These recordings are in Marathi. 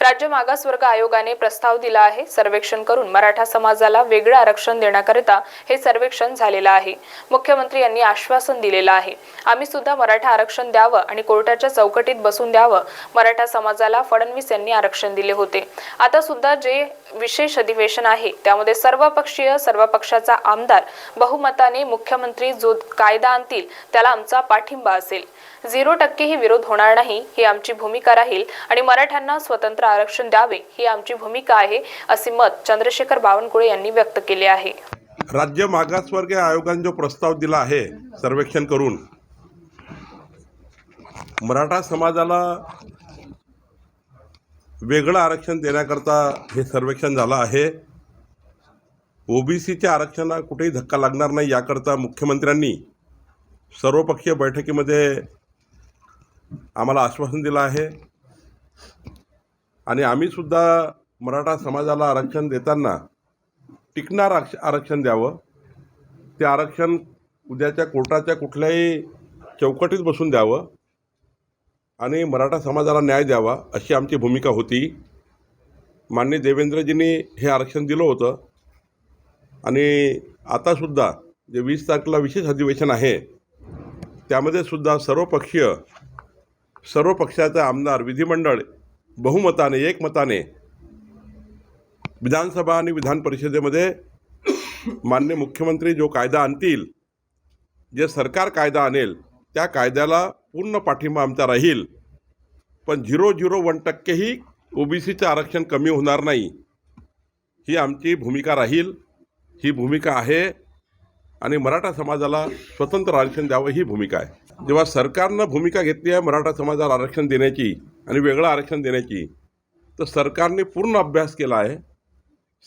राज्य मागासवर्ग आयोगाने प्रस्ताव दिला आहे. सर्वेक्षण करून मराठा समाजाला वेगळं आरक्षण देण्याकरिता हे सर्वेक्षण झालेलं आहे. मुख्यमंत्री यांनी आश्वासन दिलेलं आहे. आम्ही सुद्धा मराठा आरक्षण द्यावं आणि कोर्टाच्या चौकटीत बसून द्यावं. मराठा समाजाला फडणवीस यांनी आरक्षण दिले होते. आता सुद्धा जे विशेष अधिवेशन आहे त्यामध्ये सर्वपक्षीय सर्व पक्षाचा आमदार बहुमताने मुख्यमंत्री जो कायदा आणतील त्याला आमचा पाठिंबा असेल. झिरो टक्केही विरोध होणार नाही ही आमची भूमिका राहील आणि मराठ्यांना स्वतंत्र आरक्षण द्यावे ही आमची भूमिका आहे असे मत चंद्रशेखर बावनकुळे यांनी व्यक्त केले आहे. राज्य मागासवर्गीय आयोगाने जो प्रस्ताव दिला आहे सर्वेक्षण करून मराठा समाजाला वेगळं आरक्षण देण्याकरता हे सर्वेक्षण झालं आहे. ओबीसीच्या आरक्षणाला कुठेही धक्का लागणार नाही याकरता मुख्यमंत्र्यांनी सर्वपक्षीय बैठकीमध्ये आम्हाला आश्वासन दिलं आहे. आणि आम्हीसुद्धा मराठा समाजाला आरक्षण देताना टिकणार आरक्ष आरक्षण द्यावं. ते आरक्षण उद्याच्या कोर्टाच्या कुठल्याही चौकटीत बसून द्यावं आणि मराठा समाजाला न्याय द्यावा अशी आमची भूमिका होती. माननीय देवेंद्रजींनी हे आरक्षण दिलं होतं. आणि आतासुद्धा जे वीस तारखेला विशेष अधिवेशन आहे त्यामध्ये सुद्धा सर्वपक्षीय सर्व पक्षाचे आमदार विधिमंडळ बहुमताने एकमताने विधानसभा आणि विधान परिषदेमध्ये मान्य मुख्यमंत्री जो कायदा आणतील जे सरकार कायदा आणेल त्या कायद्याला पूर्ण पाठिंबा आमचा राहील. पण झिरो झिरो वन टक्केही ओबीसीचं आरक्षण कमी होणार नाही. ही आमची भूमिका राहील. ही भूमिका आहे आणि मराठा समाजाला स्वतंत्र आरक्षण द्यावं ही भूमिका आहे. जेव्हा सरकारनं भूमिका घेतली आहे मराठा समाजाला आरक्षण देण्याची आणि वेगळं आरक्षण देण्याची तर सरकारने पूर्ण अभ्यास केला आहे.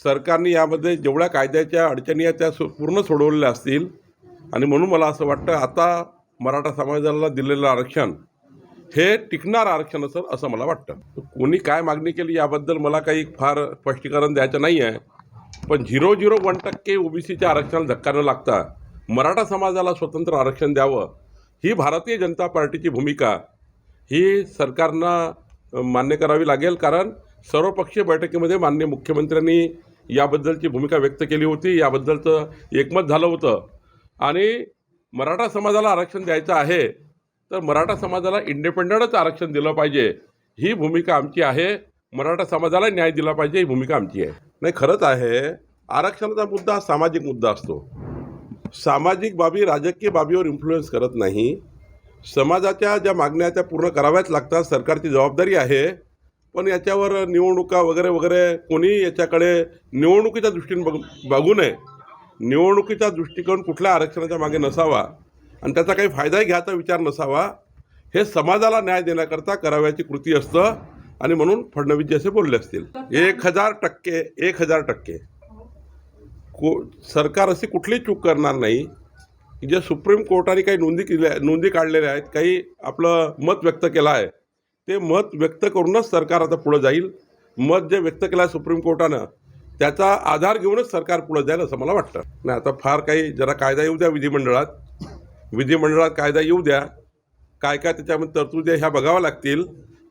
सरकारने यामध्ये जेवढ्या कायद्याच्या अडचणी आहेत त्या सु पूर्ण सोडवलेल्या असतील. आणि म्हणून मला असं वाटतं आता मराठा समाजाला दिलेलं आरक्षण हे टिकणार आरक्षण असेल असं मला वाटतं. कोणी काय मागणी केली याबद्दल मला काही फार स्पष्टीकरण द्यायचं नाही आहे. पण झिरो झिरो वन टक्के ओबीसीच्या आरक्षणाला धक्का न लागता मराठा समाजाला स्वतंत्र आरक्षण द्यावं ही भारतीय जनता पार्टीची भूमिका ही सरकारनं मान्य करावी लागेल. कारण सर्वपक्षीय बैठकीमध्ये मान्य मुख्यमंत्र्यांनी याबद्दलची भूमिका व्यक्त केली होती. याबद्दलचं एकमत झालं होतं. आणि मराठा समाजाला आरक्षण द्यायचं आहे तर मराठा समाजाला इंडिपेंडंटच आरक्षण दिलं पाहिजे. ही भूमिका आमची आहे. मराठा समाजाला न्याय दिला पाहिजे ही भूमिका आमची आहे. नाही खरंच आहे. आरक्षणाचा मुद्दा हा सामाजिक मुद्दा असतो. सामाजिक बाबी राजकीय बाबीवर इन्फ्लुएन्स करत नाही. समाजाच्या ज्या मागण्या त्या पूर्ण कराव्याच लागतात. सरकारची जबाबदारी आहे. पण याच्यावर निवडणुका वगैरे वगैरे कोणी याच्याकडे निवडणुकीच्या दृष्टीने बघ बघू नये. निवडणुकीचा दृष्टिकोन कुठल्या आरक्षणाच्या मागे नसावा. आणि त्याचा काही फायदाही घ्यायचा विचार नसावा. हे समाजाला न्याय देण्याकरता करावयाची कृती असतं. आणि म्हणून फडणवीसजी असे बोलले असतील. एक हजार टक्के एक हजार टक्के. को सरकार अशी कुठलीही चूक करणार नाही. की जे सुप्रीम कोर्टाने काही नोंदी केल्या नोंदी काढलेल्या आहेत काही आपलं मत व्यक्त केलं आहे ते मत व्यक्त करूनच सरकार आता पुढं जाईल. मत जे व्यक्त केलं आहे सुप्रीम कोर्टानं त्याचा आधार घेऊनच सरकार पुढं जाईल असं मला वाटतं. नाही आता फार काही जरा कायदा येऊ द्या विधिमंडळात. विधिमंडळात कायदा येऊ द्या. काय काय त्याच्यामध्ये तरतुदी ह्या बघाव्या लागतील.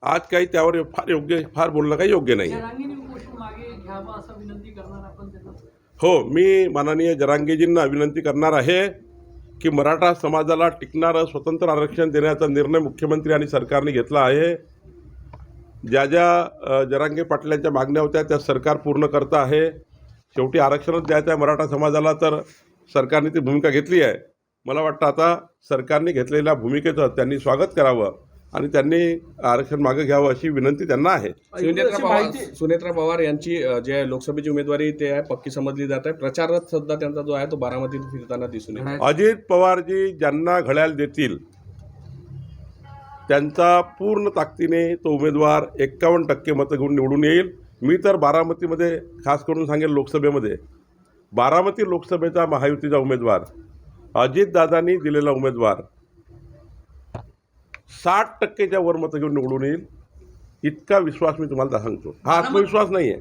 आज काही त्यावर फार योग्य फार बोलणं काही योग्य नाही. हो मी माननीय जरांगेजींना विनंती करणार आहे की मराठा समाजाला टिकणारं स्वतंत्र आरक्षण देण्याचा निर्णय मुख्यमंत्री आणि सरकारने घेतला आहे. ज्या ज्या जरांगे पाटलांच्या मागण्या होत्या त्या सरकार पूर्ण करतं आहे. शेवटी आरक्षणच द्यायचं आहे मराठा समाजाला तर सरकारने ती भूमिका घेतली आहे. मला वाटतं आता सरकारने घेतलेल्या भूमिकेचं त्यांनी स्वागत करावं. आणि त्यांनी आरक्षण मागं घ्यावं अशी विनंती त्यांना आहे. सुनेत्रा पवार सुनेत्रा पवार यांची जे आहे लोकसभेची उमेदवारी ते आहे पक्की समजली जात आहे. प्रचारात सध्या त्यांचा जो आहे तो बारामतीत फिरताना दिसून येतो. अजित पवारजी ज्यांना घड्याळ देतील त्यांचा पूर्ण ताकदीने तो उमेदवार एक्कावन्न टक्के मतं घेऊन निवडून येईल. मी तर बारामतीमध्ये खास करून सांगेल लोकसभेमध्ये बारामती लोकसभेचा महायुतीचा उमेदवार अजितदादांनी दिलेला उमेदवार साठ टक्केच्या वर मतं घेऊन निवडून येईल. इतका विश्वास मी तुम्हाला सांगतो. हा आत्मविश्वास नाही आहे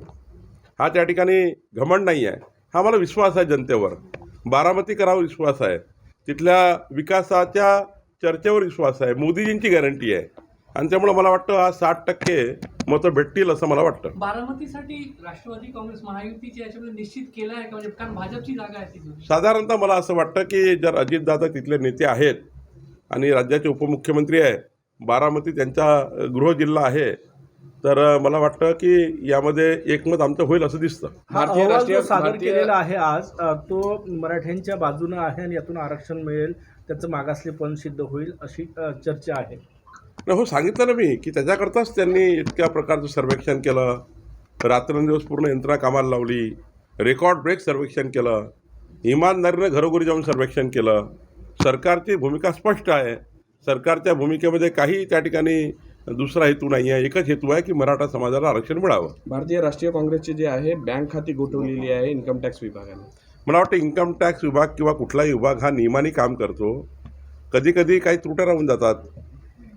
हा त्या ठिकाणी घमंड नाही आहे हा मला विश्वास आहे जनतेवर. बारामतीकरावर विश्वास आहे. तिथल्या विकासाच्या चर्चेवर विश्वास आहे. मोदीजींची गॅरंटी आहे. आणि त्यामुळं मला वाटतं हा साठ टक्के मतं भेटतील असं मला वाटतं. बारामतीसाठी राष्ट्रवादी काँग्रेस महायुतीचे याच्यामध्ये निश्चित केलं आहे का? म्हणजे कारण भाजपची जागा आहे साधारणतः मला असं वाटतं की जर अजितदादा तिथले नेते आहेत आणि राज्याचे उपमुख्यमंत्री आहे बारामती त्यांचा अ, गृहजिल्हा आहे तर मला वाटतं की यामध्ये एकमत आमचं होईल असं दिसतं. हा राष्ट्रीय- सादर केलेला आहे आज तो मराठ्यांच्या बाजूनं आहे आणि यातून आरक्षण मिळेल त्याचं मागासलेपण सिद्ध होईल अशी चर्चा आहे. नाही हो सांगितलं ना मी की त्याच्याकरताच त्यांनी इतक्या प्रकारचं सर्वेक्षण केलं रात्रंदिवस पूर्ण यंत्रणा कामाला लावली रेकॉर्ड ब्रेक सर्वेक्षण केलं इमानदारीनं घरोघरी जाऊन सर्वेक्षण केलं सरकारची भूमिका स्पष्ट आहे. सरकारच्या भूमिकेमध्ये काही त्या ठिकाणी दुसरा हेतू नाही आहे. एकच हेतू आहे की मराठा समाजाला आरक्षण मिळावं. भारतीय राष्ट्रीय काँग्रेसची जे आहे बँक खाती गोठवलेली आहे इन्कम टॅक्स विभागाने. मला वाटतं इन्कम टॅक्स विभाग किंवा कुठलाही विभाग हा नियमाने काम करतो. कधी कधी काही त्रुट्या राहून जातात.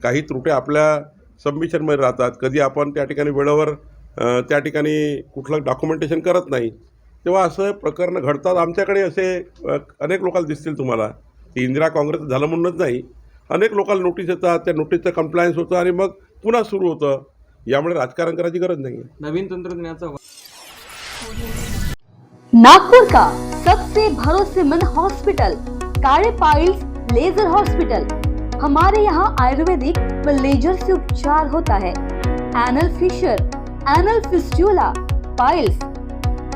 काही त्रुट्या आपल्या सबमिशनमध्ये राहतात. कधी आपण त्या ठिकाणी वेळेवर त्या ठिकाणी कुठलं डॉक्युमेंटेशन करत नाही. तेव्हा असं प्रकरणं घडतात. आमच्याकडे असे अनेक लोकांना दिसतील तुम्हाला. की इंदिरा काँग्रेस झालं म्हणूनच नाही. अनेक लोकांना नोटीस येतात त्या नोटीसचं कम्प्लायन्स होतं आणि मग पुन्हा सुरू होतं. यामुळे राजकारण करायची गरज नाही नवीन तंत्रज्ञानाचा नागपुर का? सबसे भरोसेमंद हॉस्पिटल काले पाइल्स लेजर हॉस्पिटल हमारे यहाँ आयुर्वेदिक व लेजर से उपचार होता है. Anal fissure anal fistula piles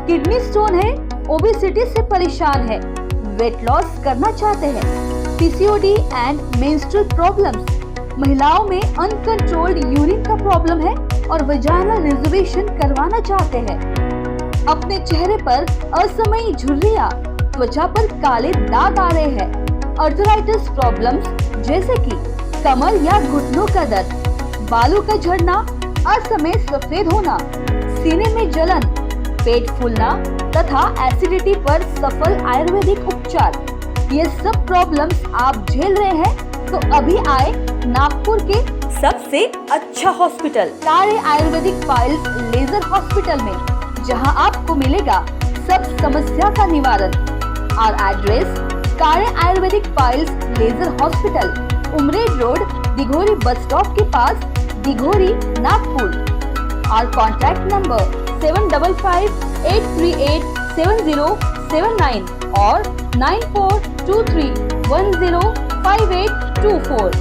kidney stone है ओबेसिटी से परेशान है. वेट लॉस करना चाहते हैं। पीसीओडी एंड मेंस्ट्रुअल प्रॉब्लम्स महिलाओं में अनकंट्रोल्ड यूरिन का प्रॉब्लम है और वजाइनल रिजर्वेशन करवाना चाहते हैं। अपने चेहरे पर असमयी झुर्रिया, त्वचा पर काले दाग आ रहे हैं। अर्थराइटिस प्रॉब्लम्स जैसे कि कमर या घुटनों का दर्द, बालों का झड़ना, असमय सफ़ेद होना, सीने में जलन पेट फूलना तथा एसिडिटी पर सफल आयुर्वेदिक उपचार। ये सब प्रॉब्लम्स आप झेल रहे हैं तो अभी आए नागपुर के सबसे अच्छा हॉस्पिटल सारे आयुर्वेदिक फाइल्स लेजर हॉस्पिटल में, जहाँ आपको मिलेगा सब समस्या का निवारण। और address Kare Ayurvedic piles laser hospital Umred road, Dighori bus stop के पास, दिघोरी, नागपुर। और contact number seven double five eight three eight seven zero seven nine और nine four two three one zero five eight two four